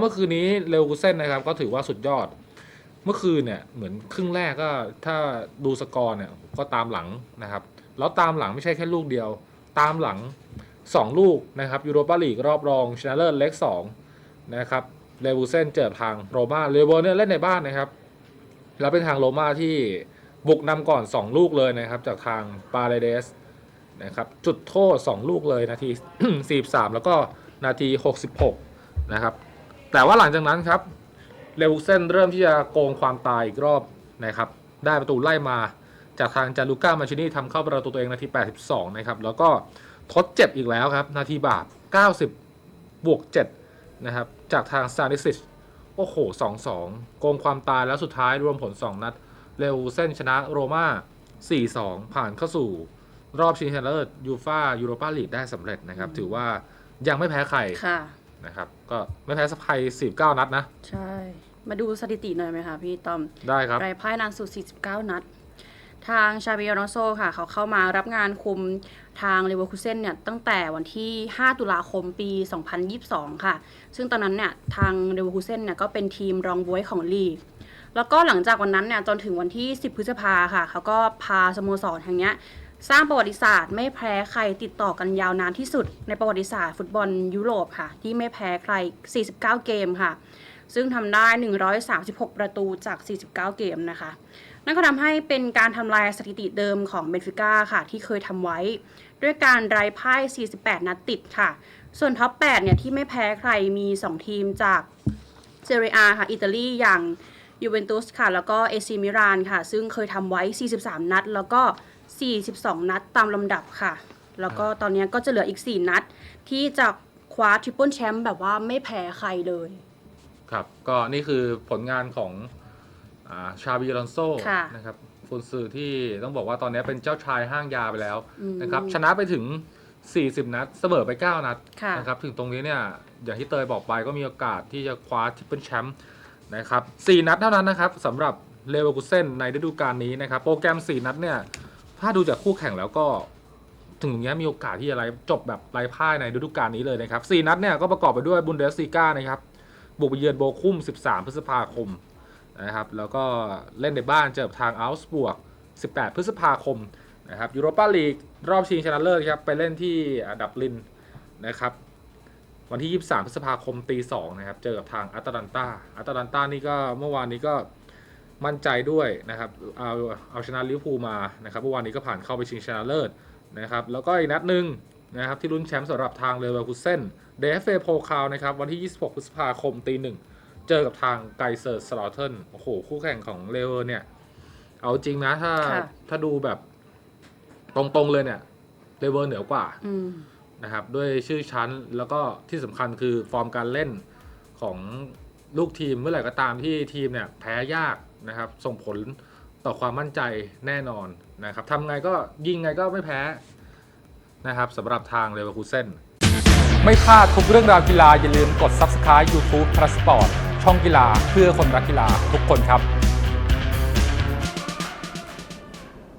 เมื่อคืนนี้เลวกูเซ่นนะครับ ก็ถือว่าสุดยอด เมื่อคืนเนี่ยเหมือนครึ่งแรกก็ถ้าดูสกอร์เนี่ยก็ตามหลังนะครับ แล้วตามหลังไม่ใช่แค่ลูกเดียว ตามหลัง 2 ลูกนะครับยูโรปาลีกรอบรองชนะเลิศเล็ก2นะครับเลวูเซนเจอทางโรม่าเลเวอร์เนี่ยเล่นในบ้านนะครับ แล้วเป็นทางโรม่าที่บุกนำก่อน 2 ลูกเลยนะครับ จากทางปาเรเดสนะครับจุดโทษ 2 ลูกเลยนาที 43 แล้วก็นาที 66 นะครับ แต่ว่าหลังจากนั้นครับเลวูเซนเริ่มที่จะโกงความตายอีกรอบนะครับ ได้ประตูไล่มาจากทางจารุก้ามาชินีทำเข้าประตูตัวเองนาที 82 นะครับ แล้วก็ทดเจ็บอีกแล้วครับ นาทีบาป90 บวก 7 นะครับ จากทางซานิสิชโอ้โห 2-2 โกงความตายแล้วสุดท้ายรวมผล 2 นัดเลวูเซนชนะโรม่า 4-2 ผ่านเข้าสู่รอบชิงชนะเลิศยูฟายูโรปาลีกได้สำเร็จนะครับ ถือว่ายังไม่แพ้ใคร นะครับ ก็ไม่แพ้สักใคร49นัดนะ ใช่ มาดูสถิติหน่อยไหมคะพี่ต้อม ได้ครับไร้พ่ายนานสุด 49 นัด ทางชาบิโอโนโซค่ะ เขาเข้ามารับงานคุมทางเลเวอร์คูเซนเนี่ย ตั้งแต่วันที่ 5 ตุลาคมปี 2022 ค่ะ ซึ่งตอนนั้นเนี่ย ทางเลเวอร์คูเซนเนี่ย ก็เป็นทีมรองบวยของลีกแล้วก็หลังจากวันนั้นเนี่ย จนถึงวันที่ 10 พฤษภาค่ะ เขาก็พาสโมสรแห่งเนี้ย สร้างประวัติศาสตร์ไม่แพ้ใครติดต่อกันยาวนานที่สุด ในประวัติศาสตร์ฟุตบอลยุโรปค่ะ ที่ไม่แพ้ใคร 49 เกมค่ะ ซึ่งทำได้ 136 ประตูจาก 49 เกมนะคะ นั่นก็ทำให้เป็นการทำลายสถิติเดิมของเบนฟิก้าค่ะ ที่เคยทำไว้ ด้วยการไร้พ่าย 48 นัดติดค่ะ ส่วนท็อป 8 เนี่ยที่ไม่แพ้ใครมี 2 ทีมจากเซเรียค่ะ อิตาลีอย่างยูเวนตุสค่ะ แล้วก็เอซิมิรานค่ะ ซึ่งเคยทำไว้ 43 นัด แล้วก็ 42 นัดตามลำดับค่ะ แล้วก็ตอนนี้ก็จะเหลืออีก 4 นัด ที่จะคว้าทริปเปิลแชมป์แบบว่าไม่แพ้ใครเลย ครับ ก็นี่คือผลงานของอาชาบิอลอนโซค่ะนะครับฟุนซือที่ต้องบอกว่าตอนนี้เป็นเจ้าชายห้างยาไปแล้วอืมนะครับชนะไปถึง 40 นัด เสมอไป 9 นัดค่ะนะครับถึงตรงนี้เนี่ยอย่างที่เตยบอกไปก็มีโอกาสที่จะคว้าทริปเปิลแชมป์นะครับ4นัดเท่านั้นนะครับสำหรับเลเวอร์คูเซนในฤดูกาลนี้นะครับ โปรแกรม 4 นัดเนี่ย ถ้าดูจากคู่แข่งแล้วก็ถึงอย่างเงี้มีโอกาสที่จะไล่จบแบบไร้พ่ายในฤดูกาลนี้เลยนะครับ4นัดเนี่ยก็ประกอบไปด้วยบุนเดสซีกานะครับ บุกไปเยือนโบคุม 13 พฤษภาคมนะครับ แล้วก็เล่นในบ้านเจอกับทางอัลส์บวก 18 พฤษภาคมนะครับยูโรปาลีกรอบชิงชนะเลิศครับไปเล่นที่ดับลินนะครับวันที่ 23 พฤษภาคมตี2นะครับ เจอกับทางอัตแลนตาอัตแลนตานี่ก็เมื่อวานนี้ก็ มั่นใจด้วยนะครับเอาเอาชนะลิเวอร์พูลมานะครับเมื่อวานนี้ก็ผ่านเข้าไปชิงชนะเลิศนะครับแล้วก็อีกนัดหนึ่งนะครับที่ลุ้นแชมป์สำหรับทางเลเวอร์คูเซนเดฟเฟโพคาวนะครับวันที่ 26 พฤษภาคมตีหนึ่งเจอกับทางไกเซอร์สลอเทนโอ้โห คู่แข่งของเลเวอร์เนี่ย เอาจริงนะถ้าค่ะถ้าดูแบบตรงๆเลยเนี่ยเลเวอร์เหนือกว่าอืมนะครับด้วยชื่อชั้นแล้วก็ที่สำคัญคือฟอร์มการเล่นของลูกทีมเมื่อไหร่ก็ตามที่ทีมเนี่ยแพ้ยาก นะครับ ส่งผลต่อความมั่นใจแน่นอนนะครับทำไงก็ยิงไงก็ไม่แพ้นะครับสำหรับทางเลเวอร์คูเซนไม่พลาดทุกเรื่องราวกีฬาอย่าลืมกด Subscribe YouTube p l u s Sport ช่องกีฬาเพื่อคนรักกีฬาทุกคนครับ